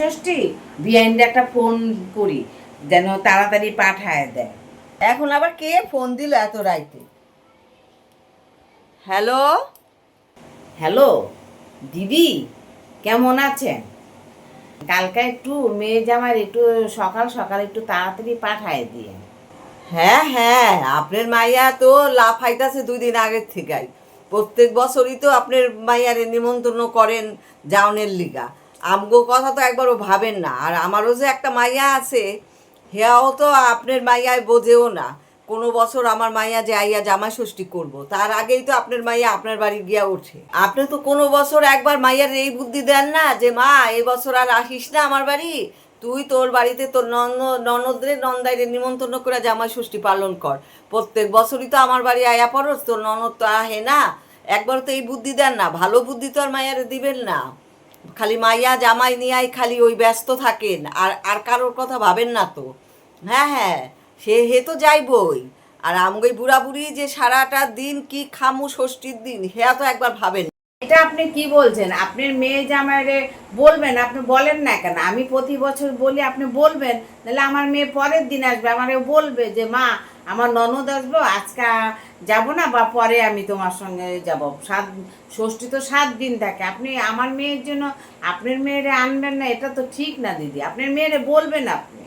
ষষ্ঠী বিহাইন্ডে একটা ফোন করি, যেন তাড়াতাড়ি পাঠায় দেয়। এখন আবার কে ফোন দিল এত রাইতে? হ্যালো হ্যালো দিদি, কেমন আছেন? কালকে একটু মেয়ে জামার একটু সকাল সকাল একটু তাড়াতাড়ি পাঠায় দিয়ে। হ্যাঁ হ্যাঁ আপনার মাইয়া তো লাভ হাইতাছে দুই দিন আগের থেকেই। প্রত্যেক বছরই তো আপনার মাইয়ারে নিমন্ত্রণ করেন জাউনের লিগা। আমগো কথা তো একবারও ভাবেন না। আর আমারও যে একটা মাইয়া আছে, হেয়াও তো আপনার মাইয়ায় বোঝেও না। কোনো বছর আমার মাইয়া যে আইয়া জামা ষষ্ঠী করব, তার আগেই তো আপনার মাইয়া আপনার বাড়ি গিয়া ওঠে আপনি তো কোনো বছর একবার মাইয়ার এই বুদ্ধি দেন না যে, মা এই বছর আর আসিস না আমার বাড়ি। তুই তোর বাড়িতে তোর নন, ননদরে, নন্দাইরে নিমন্ত্রণ করে জামা ষষ্ঠী পালন কর। প্রত্যেক বছরই তো আমার বাড়ি আয়া পড়স তোর ননদ তো আহে না। একবার তো এই বুদ্ধি দেন না। ভালো বুদ্ধি তো আর মাইয়ারে দিবেন না। খালি মাইয়া জামাই নিয়াই খালি ওই ব্যস্ত থাকেন। আর আর কারোর কথা ভাবেন না তো। হ্যাঁ হ্যাঁ সে হে তো যাইবই। আর আমগই বুড়া বুড়ি যে সারাটা দিন কি খামু ষষ্ঠীর দিন হেয়া তো একবার ভাবেন। এটা আপনি কি বলছেন? আপনার মেয়ে জামাইরে বলবেন, আপনি বলেন না কেন? আমি প্রতি বছর বলি, আপনি বলবেন তাহলে আমার মেয়ে পরের দিন আসবে আমারে বলবে যে, মা আমার ননদ আসব, আজকে যাব না বা পরে আমি তোমার সঙ্গে যাব। সাত, ষষ্ঠী তো সাত দিন থাকে। আপনি আমার মেয়ের জন্য, আপনার মেয়েরে আনবেন না, এটা তো ঠিক না দিদি। আপনার মেয়েরে বলবেন আপনি।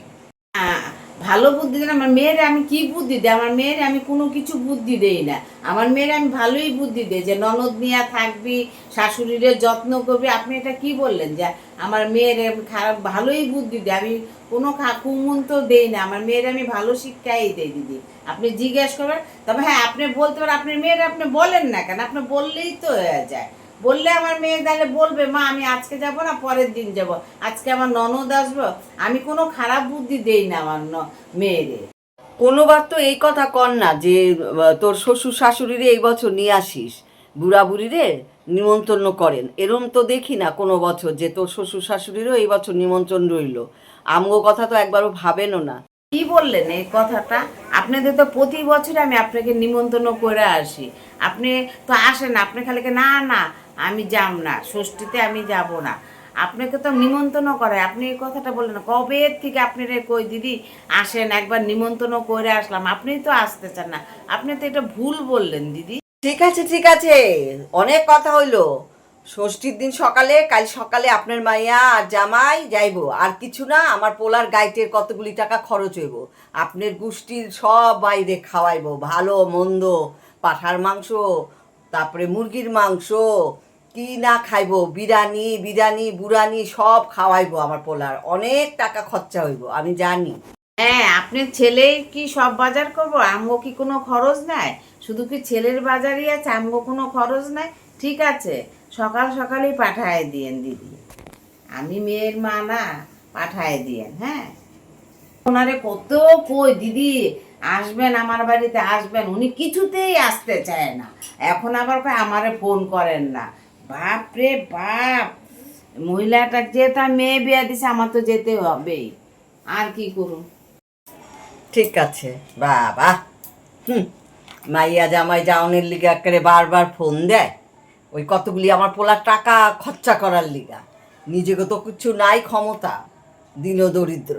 ভালো বুদ্ধি দেন, আমার মেয়েরে আমি কি বুদ্ধি দিই? আমার মেয়েরে আমি কোনো কিছু বুদ্ধি দেই না। আমার মেয়েরে আমি ভালোই বুদ্ধি দিই যে, ননদ নিয়ে থাকবি, শাশুড়িরে যত্ন করবি। আপনি এটা কি বললেন? যে, আমার মেয়ের খারাপ, ভালোই বুদ্ধি দিই। আমি কোনো খা- তো দেই না। আমার মেয়ের আমি ভালো শিক্ষাই দেই, দিদি। আপনি জিজ্ঞেস করবেন, তবে হ্যাঁ আপনি বলতে পারেন, আপনার মেয়ের আপনি বলেন না কেন? আপনি বললেই তো হয়ে যায়। বললে আমার মেয়ে তাহলে বলবে মা আমি আজকে যাব না পরের দিন যাব। আজকে আমার ননদ আসব আমি কোনো খারাপ বুদ্ধি দেই না আমার ন- মেয়েরে কোনোবার তো এই কথা কর না যে তোর শ্বশুর শাশুড়িরে এই বছর নিয়ে আসিস। বুড়া বুড়িরে নিমন্ত্রণ করেন। এরম তো দেখি না কোনো বছর যে তোর শ্বশুর শাশুড়িরও এই বছর নিমন্ত্রণ রইল। আমগো কথা তো একবারও ভাবেনও না। কি বললেন এই কথাটা? আপনাদের তো প্রতি বছর আমি আপনাকে নিমন্ত্রণ করে আসি। আপনি তো আসেন আপনি খালি কে, না না আমি যাব না, ষষ্ঠীতে আমি যাব না। আপনাকে তো নিমন্ত্রণ করে আপনি এই কথাটা বললেন কবে থেকে আপনি রে কই, দিদি, আসেন, একবার নিমন্ত্রণ করে আসলাম। আপনি তো আসতে চান না। আপনি তো এটা ভুল বললেন, দিদি। ঠিক আছে ঠিক আছে। অনেক কথা হইল। ষষ্ঠীর দিন সকালে, কাল সকালে আপনার মাইয়া আর জামাই যাইবো। আর কিছু না, আমার পোলার গাইটের কতগুলি টাকা খরচ হইব। আপনার গোষ্ঠীর সব বাইরে খাওয়াইবো। ভালো, মন্দ, পাঠার মাংস, তারপরে মুরগির মাংস কি না খাইবো? বিরিয়ানি বিরিয়ানি বুড়ানি সব খাওয়াইবো আমার পোলার। অনেক টাকা খরচা হইব, আমি জানি। হ্যাঁ আপনার ছেলে কি সব বাজার করব? আমগো কি কোনো খরচ নাই শুধু কি ছেলের বাজারই আছে আমগো কোনো খরচ নাই ঠিক আছে, সকাল সকালেই পাঠায় দিয়েন দিদি। আমি মেয়ের মা না, পাঠায় দিয়েন হ্যাঁ? ওনারে কত কই, দিদি, আসবেন আমার বাড়িতে, আসবেন। উনি কিছুতেই আসতে চায় না। এখন আবার আমারে ফোন করেন না। বাপ রে বাপ। মহিলাটা যে তার মেয়ে বিয়া দিছে, আমার তো যেতে হবেই। আর কি করুন ঠিক আছে, বাবা। হুম, মাইয়া জামাই জাউনের লিগা করে বারবার ফোন দেয়। ওই কতগুলি আমার পোলার টাকা খরচা করার লিগা। নিজেকে তো কিছু নাই ক্ষমতা দিন দরিদ্র।